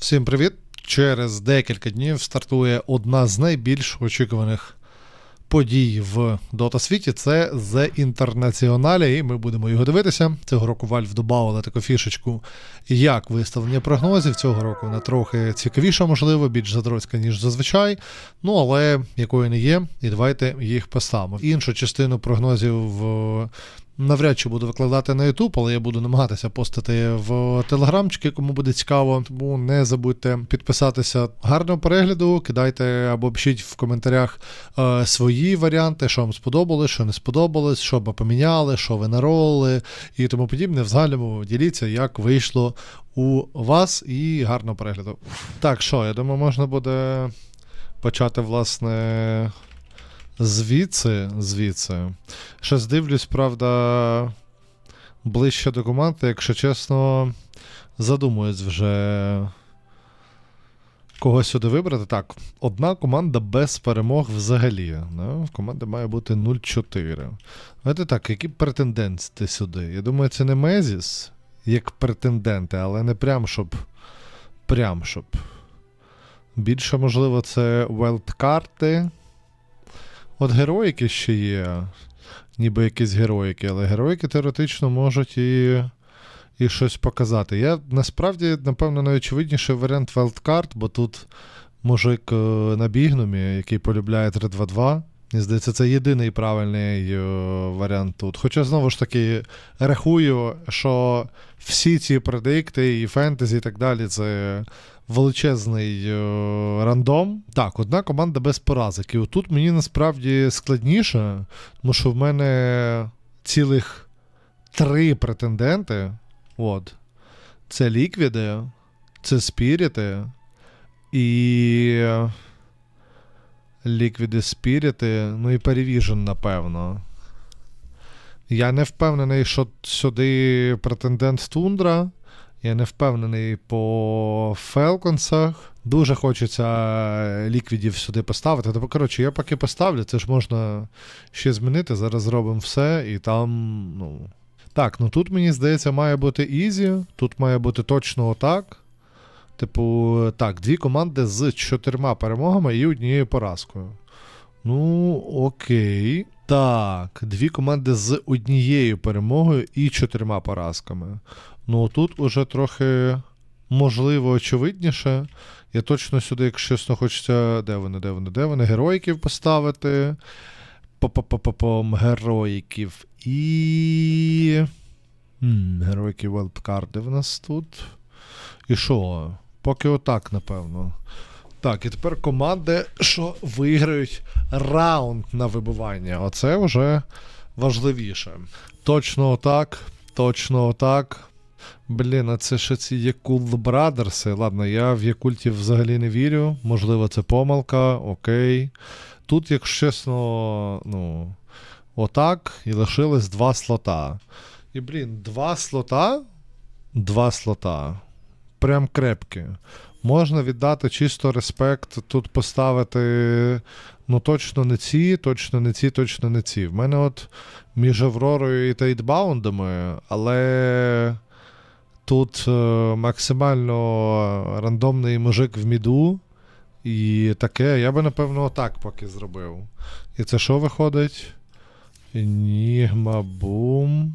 Всім привіт! Через декілька днів стартує одна з найбільш очікуваних подій в Dota світі. Це The Internationale, і ми будемо його дивитися. Цього року Valve додавали таку фішечку, як виставлення прогнозів. Цього року вона трохи цікавіша, можливо, більш задроцька, ніж зазвичай. Ну, але якою не є, і давайте їх поставимо. Іншу частину прогнозів е, навряд чи буду викладати на YouTube, але я буду намагатися постати в телеграмчики, кому буде цікаво. Тому не забудьте підписатися. Гарного перегляду, кидайте або пишіть в коментарях е, свої варіанти, що вам сподобалось, що не сподобалось, що би поміняли, що ви наролили і тому подібне. В загальному діліться, як вийшло у вас, і гарного перегляду. Так, що, я думаю, можна буде почати, власне. Звідси, звідси. Щось дивлюсь, правда, ближче до команди, якщо чесно, задумуюсь вже когось сюди вибрати. Так, одна команда без перемог взагалі. Ну, в команди має бути 0-4. Знаєте так, які претенденти сюди? Я думаю, це не Мезіс, як претенденти, але не прям щоб. Прям щоб. Більше, можливо, це велдкарти. От героїки ще є, ніби якісь героїки, але героїки теоретично можуть і і щось показати. Я насправді, напевно, найочевидніший варіант Wildcard, бо тут мужик е, на бігнумі, який полюбляє 3-2-2. Мені здається, це єдиний правильний е, варіант тут. Хоча, знову ж таки, рахую, що всі ці предикти і фентезі і так далі, це величезний е, рандом. Так, одна команда без поразок. І отут мені насправді складніше, тому що в мене цілих три претенденти. От. Це ліквіди, це спіріти і. Ліквіди спіріти, ну і Перевіжен, напевно. Я не впевнений, що сюди претендент Тундра. Я не впевнений по Фелконсах. Дуже хочеться ліквідів сюди поставити. Тобто, коротше, я поки поставлю, це ж можна ще змінити. Зараз зробимо все, і там, ну. Так, ну тут мені здається, має бути ізі. Тут має бути точно отак. Типу, так, дві команди з чотирма перемогами і однією поразкою. Ну, окей. Так, дві команди з однією перемогою і чотирма поразками. Ну, тут уже трохи, можливо, очевидніше. Я точно сюди, якщо чесно, хочеться. Де вони, де вони, де вони? Героїків поставити. По-по-по-пом, героїків. І. Героїки Велдкарди в нас тут. І що? Поки отак, напевно. Так, і тепер команди, що виграють раунд на вибивання. Оце вже важливіше. Точно отак, точно отак. Блін, а це ще ці Якул Брадерси. Ладно, я в Якультів взагалі не вірю. Можливо, це помилка, окей. Тут, якщо чесно, ну, отак, і лишилось два слота. І, блін, два слота. Два слота. Прям крепкі. Можна віддати чисто респект, тут поставити. Ну, точно не ці, точно не ці, точно не ці. В мене от між Авророю і Тейдбаундами, але тут е, максимально рандомний мужик в міду. І таке, я би, напевно, отак поки зробив. І це що виходить? Енігма бум.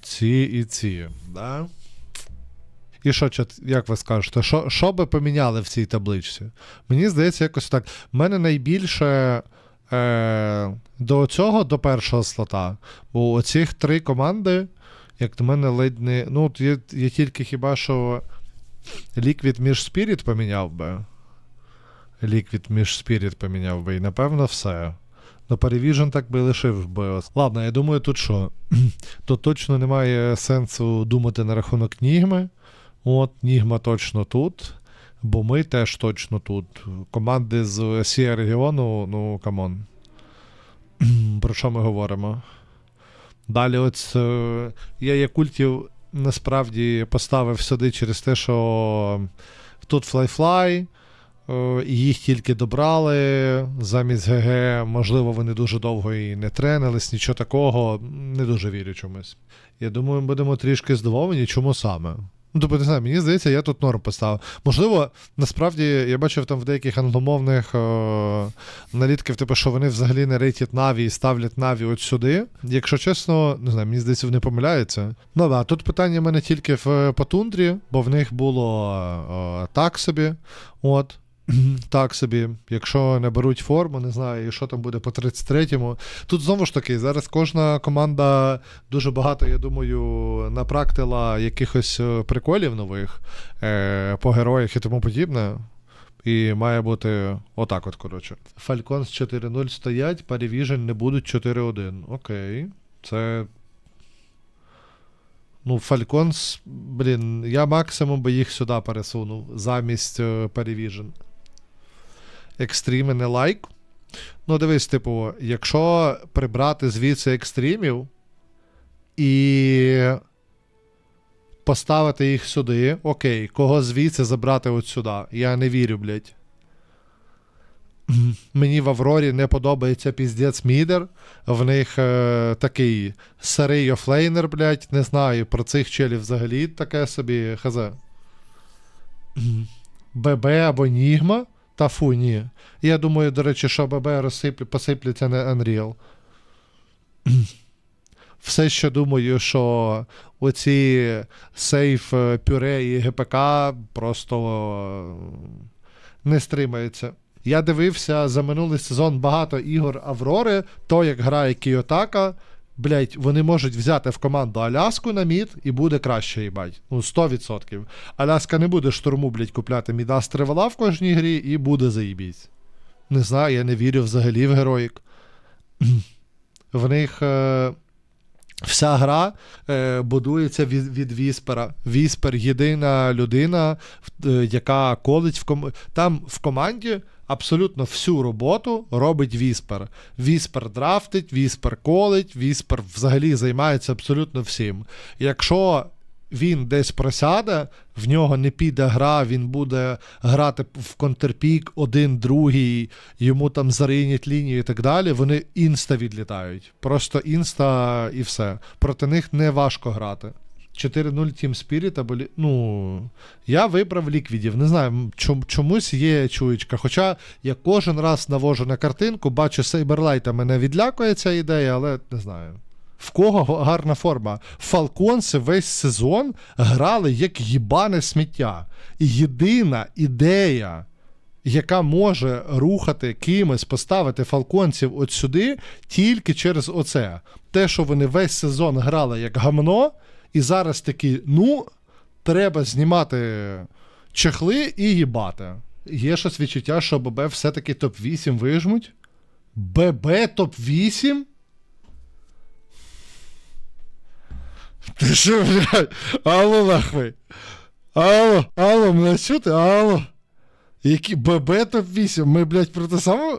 Ці і ці. Да? І що, як ви скажете, що що би поміняли в цій табличці? Мені здається, якось так. У мене найбільше е, до цього, до першого слота, бо оцих три команди, як на мене, ледь не. Ну, є, є тільки хіба що Liquid між Spirit поміняв би. Liquid між Spirit поміняв би, і напевно все. Ну, Перевіжен так би лишив би. Ладно, я думаю, тут що? Тут точно немає сенсу думати на рахунок Нігми. От, Нігма точно тут. Бо ми теж точно тут. Команди з Сія регіону, ну, камон. Про що ми говоримо? Далі, от е, я Якультів насправді поставив сюди через те, що тут флай-флай, е, їх тільки добрали замість ГГ. Можливо, вони дуже довго і не тренились, нічого такого. Не дуже вірю чомусь. Я думаю, будемо трішки здивовані, чому саме. Ну, тобто, не знаю, мені здається, я тут норм поставив. Можливо, насправді я бачив там в деяких англомовних е- налітків, типу, що вони взагалі не рейтять Наві і ставлять Наві от сюди. Якщо чесно, не знаю, мені здається, вони помиляються. Ну да, тут питання в мене тільки в по тундрі, бо в них було е- так собі. От. Так собі, якщо не беруть форму, не знаю, і що там буде по 33-му. Тут знову ж таки, зараз кожна команда дуже багато, я думаю, напрактила якихось е, приколів нових е, по героях і тому подібне. І має бути отак, от, коротше. Falcons 4-0 стоять, Parivision не будуть 4-1. Окей. Це. Ну, Falcons, блін, я максимум би їх сюди пересунув замість Parivision. Екстріми не лайк. Ну, дивись, типу, якщо прибрати звідси екстримів і поставити їх сюди, окей, кого звідси забрати от сюди? Я не вірю, блядь. Мені в Аврорі не подобається піздець Мідер. В них е, такий старий офлейнер, блядь, не знаю, про цих челів взагалі таке собі хз. ББ або Нігма. Та фу, ні. Я думаю, до речі, що ББ розсиплю, посипляться на Unreal. Все ще думаю, що оці сейф е, пюре і ГПК просто е, не стримаються. Я дивився за минулий сезон багато ігор Аврори, то як грає Кіотака. Блять, вони можуть взяти в команду Аляску на мід і буде краще їбать. Ну, 100%. Аляска не буде штурму, блять, купляти міда з тривала в кожній грі і буде заїбісь. Не знаю, я не вірю взагалі в героїк. В них е, вся гра е, будується від, від Віспера. Віспер єдина людина, е, яка колить в ком... Там в команді абсолютно всю роботу робить Віспер. Віспер драфтить, Віспер колить, Віспер взагалі займається абсолютно всім. Якщо він десь просяде, в нього не піде гра, він буде грати в контрпік один, другий, йому там заринять лінію і так далі. Вони інста відлітають. Просто інста і все. Проти них не важко грати. 4-0 Team Spirit або ну, я вибрав ліквідів. Не знаю, чом, чомусь є чуєчка. Хоча я кожен раз навожу на картинку, бачу Сейберлайта, мене відлякує ця ідея, але не знаю. В кого гарна форма? Фалконси весь сезон грали як їбане сміття. І єдина ідея, яка може рухати кимось, поставити фалконців от сюди, тільки через оце. Те, що вони весь сезон грали як гамно, і зараз такі, ну, треба знімати чехли і їбати. Є щось відчуття, що ББ все-таки топ-8 вижмуть? ББ топ-8? Ти що, блядь? Алло, нахуй. Алло, алло, мене чути? Алло. Які ББ топ-8? Ми, блядь, про те саме?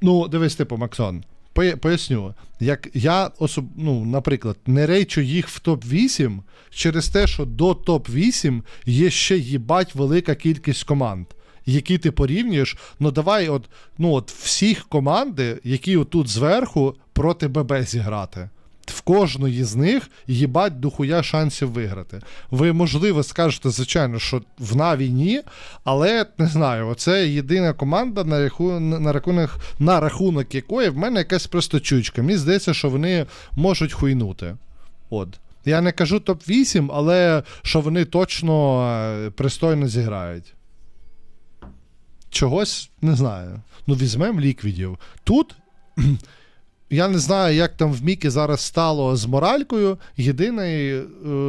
Ну, дивись, типу, Максон. Поя- Поясню, як я особ... ну, наприклад, не рейчу їх в топ-8 через те, що до топ-8 є ще їбать велика кількість команд, які ти порівнюєш. Ну давай, от, ну, от всіх команди, які отут зверху проти ББ зіграти. В кожної з них їбать дохуя шансів виграти. Ви, можливо, скажете, звичайно, що в Наві ні, але не знаю, оце єдина команда, на, раху, на, рахунок, на рахунок якої в мене якась просто чучка. Мені здається, що вони можуть хуйнути. От. Я не кажу топ-8, але що вони точно е, пристойно зіграють. Чогось не знаю. Ну, візьмемо ліквідів. Тут я не знаю, як там в Мікі зараз стало з моралькою. Єдиний е,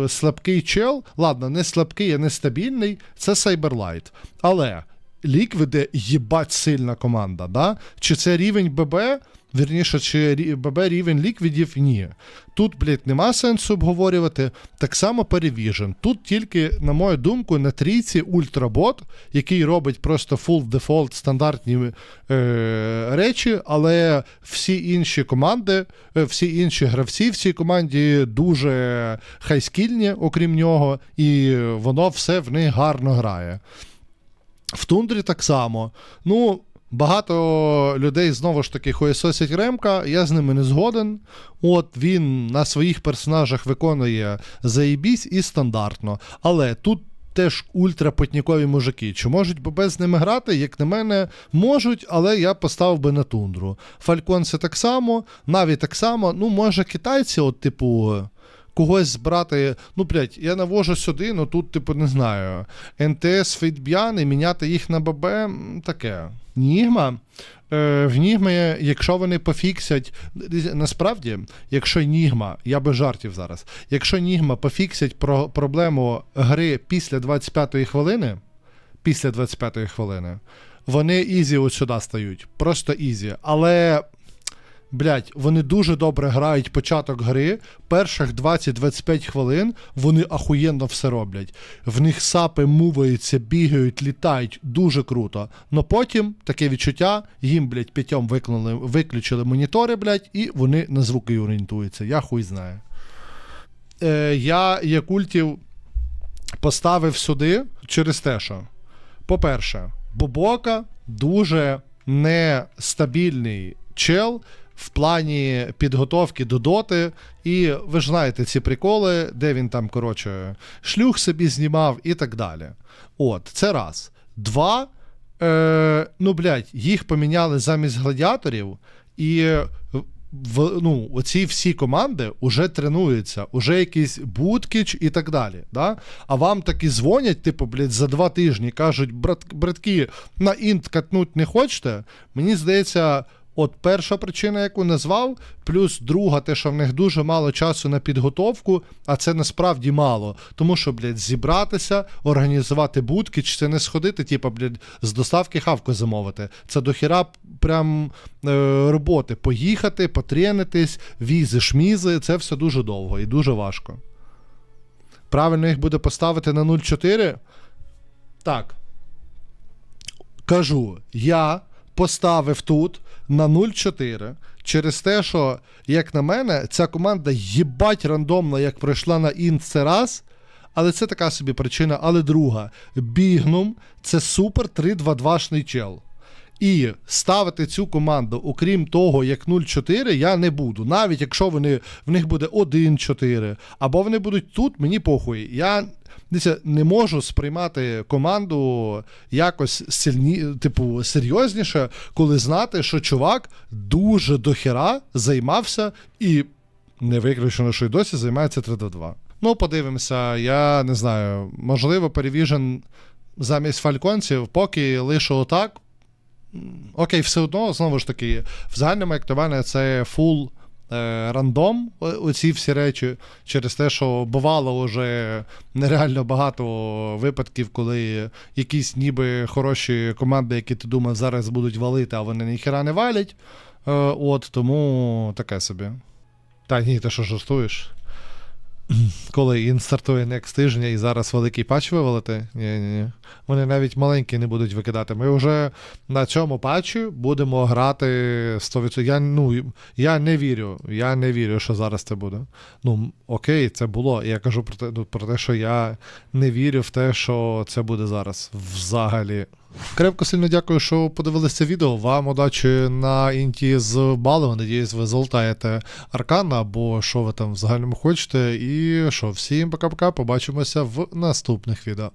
слабкий чел, ладно, не слабкий, а нестабільний, це Cyberlight. Але Ліквіди їбать сильна команда, да? Чи це рівень ББ? Вірніше, чи ББ рівень ліквідів? Ні. Тут, блядь, нема сенсу обговорювати. Так само Перевіжен. Тут тільки, на мою думку, на трійці ультработ, який робить просто full default стандартні е, речі, але всі інші команди, е, всі інші гравці в цій команді дуже хайскільні, окрім нього, і воно все в них гарно грає. В тундрі так само. Ну, Багато людей знову ж таки хуєсосять Ремка, я з ними не згоден. От він на своїх персонажах виконує заєбісь і стандартно. Але тут теж ультрапотнікові мужики. Чи можуть ББ з ними грати? Як на мене, можуть, але я поставив би на тундру. Фальконси так само, Наві так само. Ну, може, китайці, от, типу. Когось брати, ну, блядь, я навожу сюди, ну тут, типу, не знаю. НТС Фейтб'ян і міняти їх на ББ таке. Нігма. Е, в Нігмі, якщо вони пофіксять, насправді, якщо Нігма, я без жартів зараз, якщо Нігма пофіксять про проблему гри після 25-ї хвилини, після 25-ї хвилини, вони ізі от сюди стають. Просто ізі. Але. Блять, вони дуже добре грають початок гри. Перших 20-25 хвилин вони ахуєнно все роблять. В них сапи муваються, бігають, літають дуже круто. Но потім таке відчуття, їм, блять, п'ятьом виклали, виключили монітори, блять, і вони на звуки орієнтуються. Я хуй знаю. Е, я Якультів поставив сюди через те, що, по-перше, Бобока дуже нестабільний чел в плані підготовки до доти. І ви ж знаєте ці приколи, де він там, коротше, шлюх собі знімав і так далі. От, це раз. Два. Е, ну, блядь, їх поміняли замість гладіаторів, і в, ну, оці всі команди вже тренуються, уже якийсь Буткіч і так далі. Да? А вам таки дзвонять, типу, блядь, за два тижні кажуть, брат, братки, на інт катнуть не хочете. Мені здається, от перша причина, яку назвав, плюс друга, те, що в них дуже мало часу на підготовку, а це насправді мало. Тому що, блядь, зібратися, організувати будки, чи це не сходити, типу, блядь, з доставки хавку замовити. Це дохіра прям е, роботи. Поїхати, потренитись, візи, шмізи, це все дуже довго і дуже важко. Правильно їх буде поставити на 0,4? Так. Кажу, я поставив тут на 0-4 через те, що, як на мене, ця команда їбать рандомно, як пройшла на інт це раз. Але це така собі причина. Але друга, Бігнум це супер 3-2-2-шний чел. І ставити цю команду, окрім того, як 0-4, я не буду. Навіть якщо вони, в них буде 1-4, або вони будуть тут, мені похуй. Я дивіться, не можу сприймати команду якось сильні, типу, серйозніше, коли знати, що чувак дуже дохера займався і не виключено, що й досі займається 3-2. Ну, подивимося, я не знаю, можливо, перевіжен замість фальконців, поки лише отак. Окей, все одно, знову ж таки, в загальному, як на мене, це фул рандом, оці всі речі, через те, що бувало вже нереально багато випадків, коли якісь ніби хороші команди, які ти думав, зараз будуть валити, а вони ніхера не валять. Е, от, тому таке собі. Та ні, ти що жартуєш? Коли він стартує next тижня і зараз великий патч вивалити? Ні, ні, ні. Вони навіть маленькі не будуть викидати. Ми вже на цьому патчі будемо грати 100%. Я, ну, я не вірю. Я не вірю, що зараз це буде. Ну, окей, це було. Я кажу про те, ну, про те, що я не вірю в те, що це буде зараз. Взагалі. Крепко сильно дякую, що подивилися відео. Вам удачі на інті з балами. Надіюсь, ви золотаєте аркан або що ви там в загальному хочете. І що, всім пока-пока. Побачимося в наступних відео.